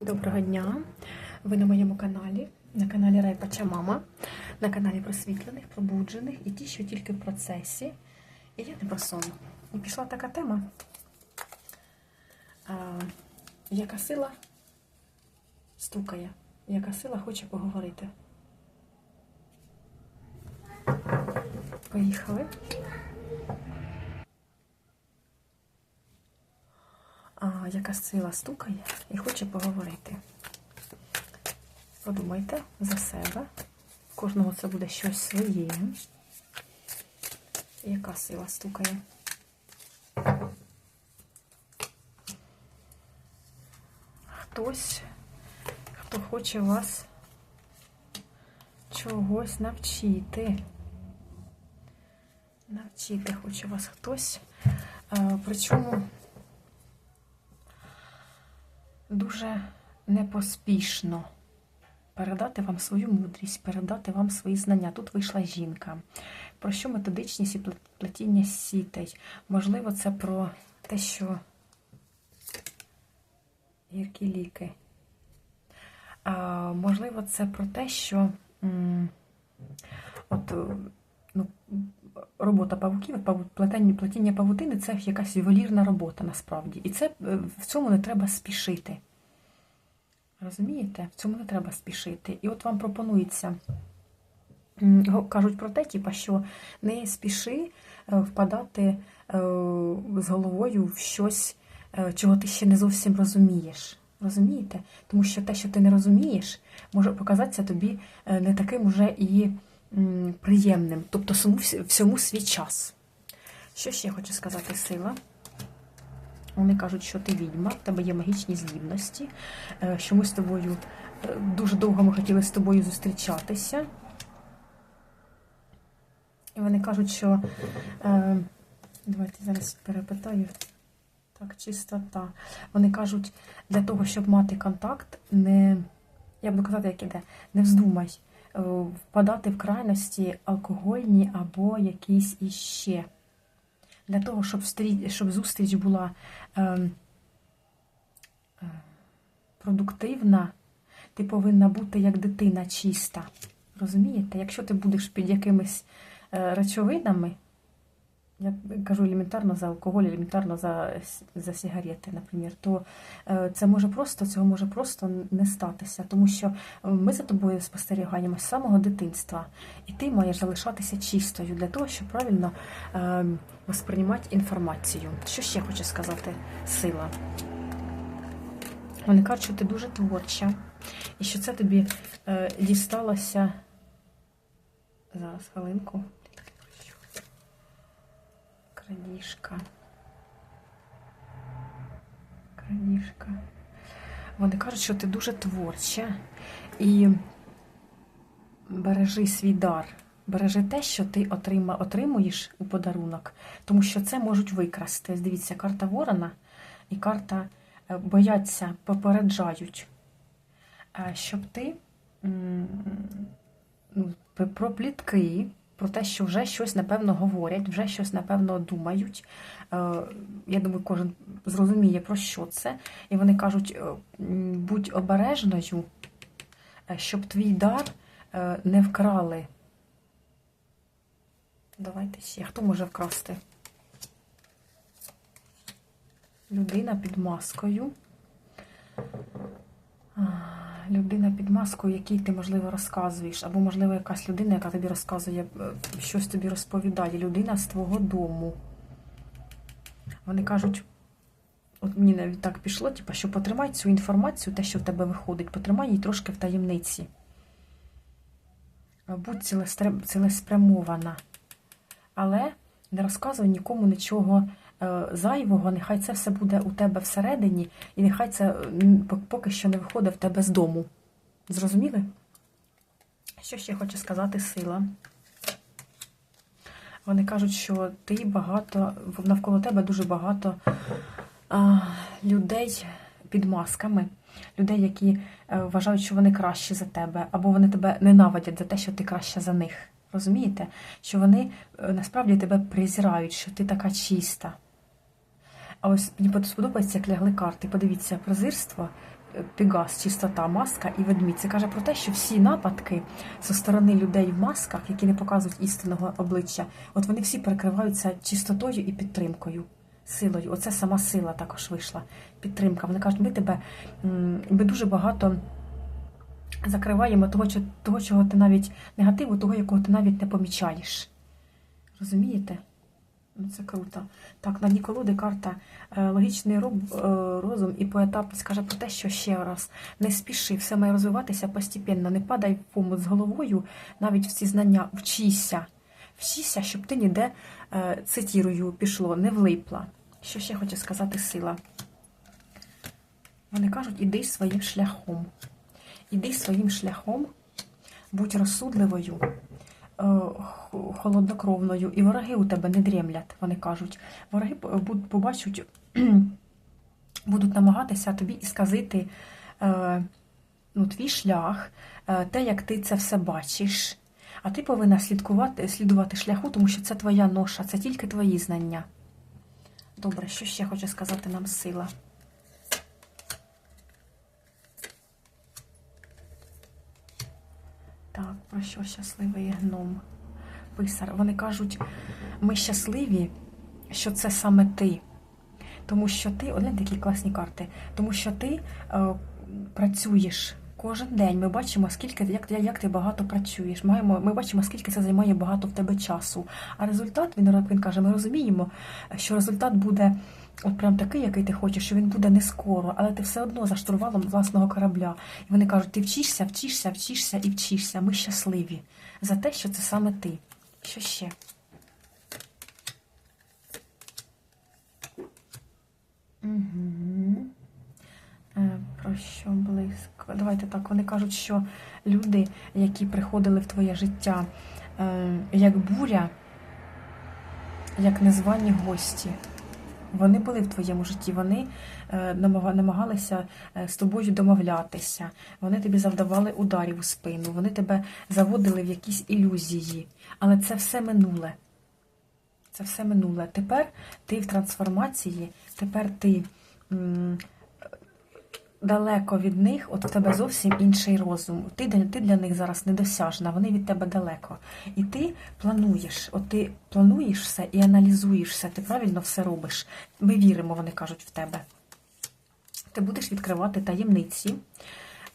Доброго дня! Ви на моєму каналі, на каналі Райпача Мама, на каналі просвітлених, пробуджених і ті, що тільки в процесі. І я не про сон. І пішла така тема, а, яка сила стукає, яка сила хоче поговорити. Поїхали. А, яка сила стукає і хоче поговорити. Подумайте за себе. Кожного це буде щось своє. Яка сила стукає? Хтось, хто хоче вас чогось навчити. Навчити хоче вас хтось. Причому дуже непоспішно передати вам свою мудрість, передати вам свої знання. Тут вийшла жінка. Про що методичність і плетіння сітей? Можливо, це про те, що гіркі ліки. А, Можливо, це про те, що от, ну, робота павуків, паву- плетення, плетіння павутини це якась ювелірна робота насправді. І це е, в цьому не треба спішити. Розумієте? В цьому не треба спішити. І от вам пропонується, кажуть про те, типа, що не спіши е, впадати е, з головою в щось, чого ти ще не зовсім розумієш. Розумієте? Тому що те, що ти не розумієш, може показатися тобі не таким уже і приємним. Тобто всьому, свій час. Що ще хочу сказати сила? Вони кажуть, що ти відьма, в тебе є магічні здібності, е, що ми з тобою е, дуже довго ми хотіли з тобою зустрічатися. І вони кажуть, що е, давайте зараз перепитаю. Так, чистота. Вони кажуть, для того, щоб мати контакт, не, я буду казати, як іде, не вздумай е, впадати в крайності алкогольні або якісь іще. Для того, щоб, щоб зустріч була е, е, продуктивна, ти повинна бути як дитина чиста. Розумієте? Якщо ти будеш під якимись е, речовинами, я кажу елементарно за алкоголь, елементарно за, за сигарети, наприклад, то е, це може просто, цього може просто не статися, тому що е, ми за тобою спостерігаємо з самого дитинства, і ти маєш залишатися чистою для того, щоб правильно е, восприймати інформацію. Що ще хочу сказати сила? Вони кажуть, що ти дуже творча, і що це тобі е, дісталося. Зараз хвилинку. Крадіжка. Крадіжка. Вони кажуть, що ти дуже творча і бережи свій дар. Бережи те, що ти отрима, отримуєш у подарунок, тому що це можуть викрасти. Дивіться, карта Ворона і карта е, бояться, попереджають, е, щоб ти ну, про плітки, про те, що вже щось напевно говорять, вже щось напевно думають. Е, Я думаю, кожен зрозуміє, про що це. І вони кажуть: е, будь обережною, е, щоб твій дар не вкрали. Давайте ще. Хто може вкрасти? Людина під маскою. Людина під маскою, якій ти, можливо, розказуєш, або, можливо, якась людина, яка тобі розказує, е, щось тобі розповідає. Людина з твого дому. Вони кажуть, от мені навіть так пішло, типу, що потримай цю інформацію, те, що в тебе виходить, потримай її трошки в таємниці. Будь цілеспрямована. Але не розказуй нікому нічого е, зайвого, нехай це все буде у тебе всередині, і нехай це поки що не виходить в тебе з дому. Зрозуміли? Що ще хочу сказати сила? Вони кажуть, що ти багато, навколо тебе дуже багато а, людей під масками, людей, які е, вважають, що вони кращі за тебе, або вони тебе ненавидять за те, що ти краща за них. Розумієте? Що вони е, насправді тебе презирають, що ти така чиста. А ось мені сподобається, як лягли карти. Подивіться, презирство Пегас, чистота, маска і ведмідь. Це каже про те, що всі нападки зі сторони людей в масках, які не показують істинного обличчя, от вони всі перекриваються чистотою і підтримкою, силою. Оце сама сила також вийшла. Підтримка. Вони кажуть, ми тебе ми дуже багато закриваємо того, того, чого ти навіть негативу, того, якого ти навіть не помічаєш. Розумієте? Ну, Це круто. Так, на дні колоди карта е, логічний е, розум і поетапність каже про те, що ще раз не спіши, все має розвиватися постепенно, не падай в помут з головою, навіть в ці знання, вчися. Вчися, щоб ти ніде, е, цитірую, пішло, не влипла. Що ще хоче сказати сила? Вони кажуть, іди своїм шляхом. Іди своїм шляхом, будь розсудливою, холоднокровною, і вороги у тебе не дрімлять, вони кажуть. Вороги побачать, будуть намагатися тобі і сказати е, ну, твій шлях, е, те, як ти це все бачиш. А ти повинна слідкувати, слідувати шляху, тому що це твоя ноша, це тільки твої знання. Добре, що ще хоче сказати нам сила? Так, про що щасливий гном? Писар. Вони кажуть, ми щасливі, що це саме ти. Тому що ти, один такі класні карти, тому що ти е, працюєш кожен день. Ми бачимо, скільки як, як ти багато працюєш. Маємо, ми бачимо, скільки це займає багато в тебе часу. А результат, він, він каже, ми розуміємо, що результат буде от прям такий, який ти хочеш, що він буде не скоро, але ти все одно за штурвалом власного корабля. І вони кажуть, ти вчишся, вчишся, вчишся і вчишся. Ми щасливі за те, що це саме ти. Що ще? Угу. Про що близько? Давайте так. Вони кажуть, що люди, які приходили в твоє життя, е, як буря, як незвані гості. Вони були в твоєму житті, вони е, намагалися е, з тобою домовлятися, вони тобі завдавали ударів у спину, вони тебе заводили в якісь ілюзії. Але це все минуле. Це все минуле. Тепер ти в трансформації, тепер ти далеко від них, от в тебе зовсім інший розум. Ти, ти для них зараз недосяжна, вони від тебе далеко. І ти плануєш, от ти плануєш все і аналізуєш все, ти правильно все робиш. Ми віримо, вони кажуть, в тебе. Ти будеш відкривати таємниці.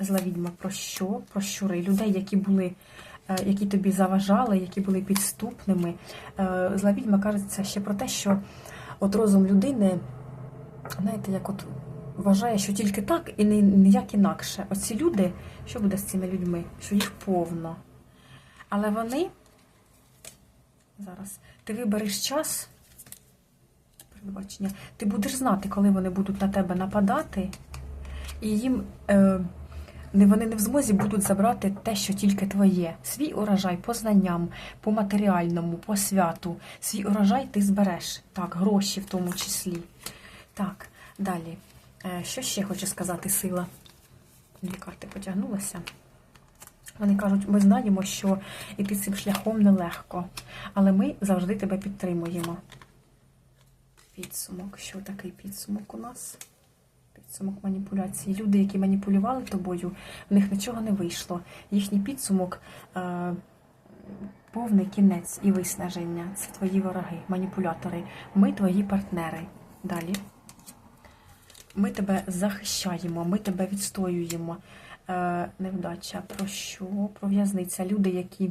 Зла відьма про що? Про щури. Людей, які були, е, які тобі заважали, які були підступними. Е, Зла відьма кажеться ще про те, що от розум людини, знаєте, як от вважає, що тільки так і ніяк інакше. Оці люди, що буде з цими людьми? Що їх повно. Але вони зараз ти вибереш час. Передбачення, ти будеш знати, коли вони будуть на тебе нападати, і їм е, вони не в змозі будуть забрати те, що тільки твоє. Свій урожай по знанням, по матеріальному, по святу. Свій урожай ти збереш. Так, гроші в тому числі. Так, далі. Е, що ще хоче сказати сила? Дві карти потягнулася. Вони кажуть, ми знаємо, що іти цим шляхом нелегко, але ми завжди тебе підтримуємо. Підсумок. Що такий підсумок у нас? Підсумок маніпуляції. Люди, які маніпулювали тобою, в них нічого не вийшло. Їхній підсумок е, повний кінець і виснаження. Це твої вороги, маніпулятори. Ми твої партнери. Далі. Ми тебе захищаємо, ми тебе відстоюємо. Е, невдача. Про що? Про в'язниця. Люди, які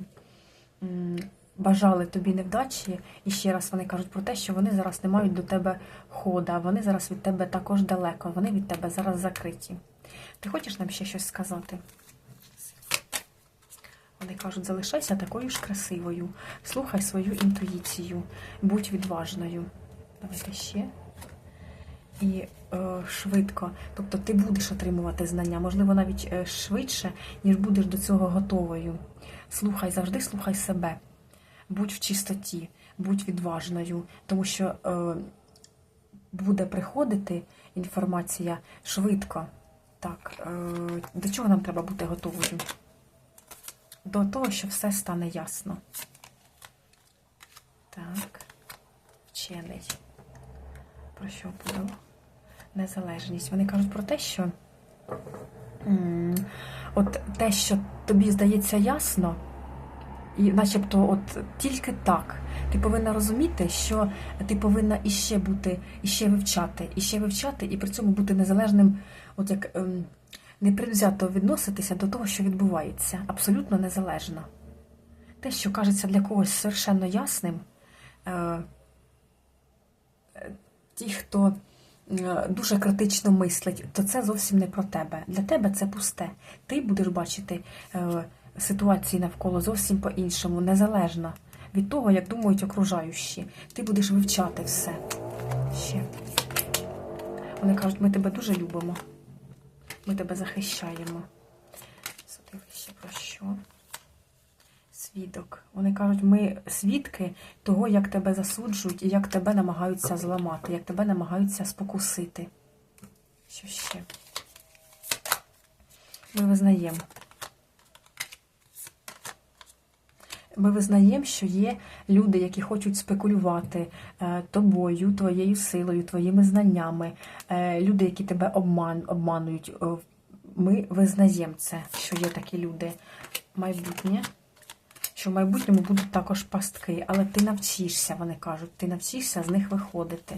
бажали тобі невдачі, і ще раз вони кажуть про те, що вони зараз не мають до тебе хода, вони зараз від тебе також далеко, вони від тебе зараз закриті. Ти хочеш нам ще щось сказати? Вони кажуть, залишайся такою ж красивою, слухай свою інтуїцію, будь відважною. Давайте ще. І швидко. Тобто ти будеш отримувати знання, можливо, навіть е, швидше, ніж будеш до цього готовою. Слухай, завжди слухай себе. Будь в чистоті, будь відважною, тому що е, буде приходити інформація швидко. Так, е, до чого нам треба бути готовою? До того, що все стане ясно. Так, вчений. Про що подало? Незалежність. Вони кажуть про те, що от те, що тобі здається ясно, і начебто, от тільки так. Ти повинна розуміти, що ти повинна іще бути, іще вивчати, іще вивчати, і при цьому бути незалежним, от як ем, непредвзято відноситися до того, що відбувається, абсолютно незалежно. Те, що кажеться для когось совершенно ясним, е, е, ті, хто дуже критично мислить, то це зовсім не про тебе. Для тебе це пусте. Ти будеш бачити е, ситуації навколо зовсім по-іншому, незалежно від того, як думають окружаючі. Ти будеш вивчати все. Ще. Вони кажуть, ми тебе дуже любимо. Ми тебе захищаємо. Сюди ще про що? Свідок. Вони кажуть, ми свідки того, як тебе засуджують і як тебе намагаються зламати, як тебе намагаються спокусити. Що ще? Ми визнаємо. Ми визнаємо, що є люди, які хочуть спекулювати е, тобою, твоєю силою, твоїми знаннями, е, люди, які тебе обман, обманують. Ми визнаємо це, що є такі люди. Майбутнє. Що в майбутньому будуть також пастки, але ти навчишся, вони кажуть, ти навчишся з них виходити.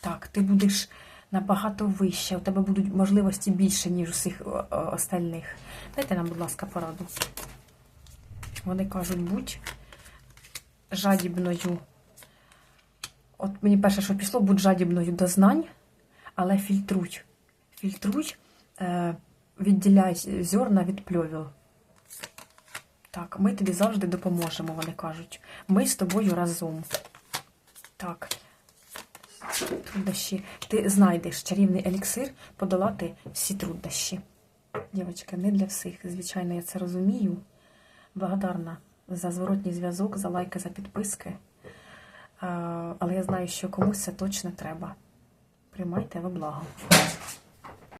Так, ти будеш набагато вище, у тебе будуть можливості більше, ніж у всіх о, о, остальних. Дайте нам, будь ласка, пораду. Вони кажуть, будь жадібною. От мені перше, що пішло, будь жадібною до знань, але фільтруй. Фільтруй, е, відділяй зерна від пльовів. Так, ми тобі завжди допоможемо, вони кажуть. Ми з тобою разом. Так. Труднощі. Ти знайдеш чарівний еліксир подолати всі труднощі. Дівчатка, не для всіх. Звичайно, я це розумію. Благодарна за зворотній зв'язок, за лайки, за підписки. Але я знаю, що комусь це точно треба. Приймайте во благо.